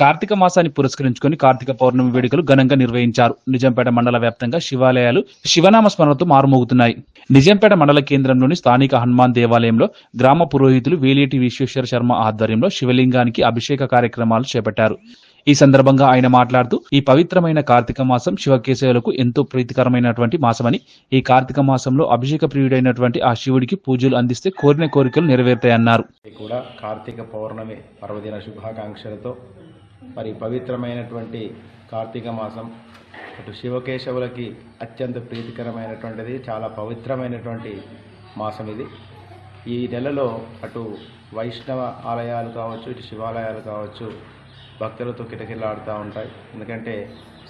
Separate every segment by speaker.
Speaker 1: కార్తీక మాసాన్ని పురస్కరించుకొని కార్తీక పౌర్ణమి వేడుకలు ఘనంగా నిర్వహించారు. నిజంపేట మండల వ్యాప్తంగా శివాలయాలు శివనామ స్మరణతో మారుమోగుతున్నాయి. నిజంపేట మండల కేంద్రంలోని స్థానిక హనుమాన్ దేవాలయంలో గ్రామ పురోహితులు వేలేటి విశ్వేశ్వర శర్మ ఆధ్వర్యంలో శివలింగానికి అభిషేక కార్యక్రమాలు చేపట్టారు. ఈ సందర్భంగా ఆయన మాట్లాడుతూ ఈ పవిత్రమైన కార్తీక మాసం శివకేశవులకు ఎంతో ప్రీతికరమైనటువంటి మాసమని ఈ కార్తీక మాసంలో అభిషేక ప్రియుడైనటువంటి ఆ శివుడికి పూజలు అందిస్తే కోరిన కోరికలు నెరవేరుతాయన్నారు.
Speaker 2: కూడా కార్తీక పౌర్ణమి పర్వదిన శుభాకాంక్షలతో మరి పవిత్రమైనటువంటి కార్తీక మాసం అటు శివకేశవులకి అత్యంత ప్రీతికరమైనటువంటిది చాలా పవిత్రమైనటువంటి మాసం ఇది. ఈ నెలలో అటు వైష్ణవ ఆలయాలు కావచ్చు ఇటు శివాలయాలు కావచ్చు భక్తులతో కిటకిలాడుతూ ఉంటాయి. ఎందుకంటే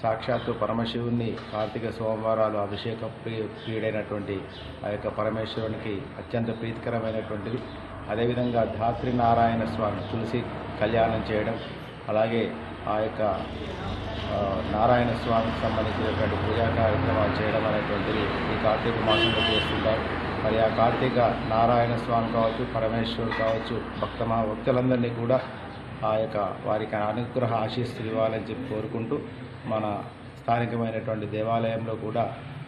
Speaker 2: సాక్షాత్తు పరమశివుని కార్తీక సోమవారాలు అభిషేక ప్రియ ప్రియుడైనటువంటి ఆ యొక్క పరమేశ్వరునికి అత్యంత ప్రీతికరమైనటువంటిది. అదేవిధంగా ధాత్రి నారాయణ స్వామి తులసి కళ్యాణం చేయడం అలాగే ఆ యొక్క నారాయణ స్వామికి సంబంధించినటువంటి పూజా కార్యక్రమాలు చేయడం అనేటువంటిది ఈ కార్తీక మాసంలో చేస్తుంటారు. మరి ఆ కార్తీక నారాయణ స్వామి కావచ్చు పరమేశ్వరుడు కావచ్చు భక్త మా భక్తులందరినీ కూడా ఆ యొక్క వారికి అనుగ్రహ ఆశీస్సులు ఇవ్వాలని చెప్పి కోరుకుంటూ మన స్థానికమైనటువంటి దేవాలయంలో కూడా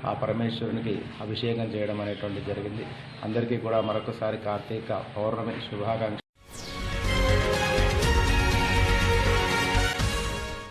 Speaker 2: ఆ పరమేశ్వరునికి అభిషేకం చేయడం అనేటువంటి జరిగింది. అందరికీ కూడా మరొకసారి కార్తీక పౌర్ణమి శుభాకాంక్ష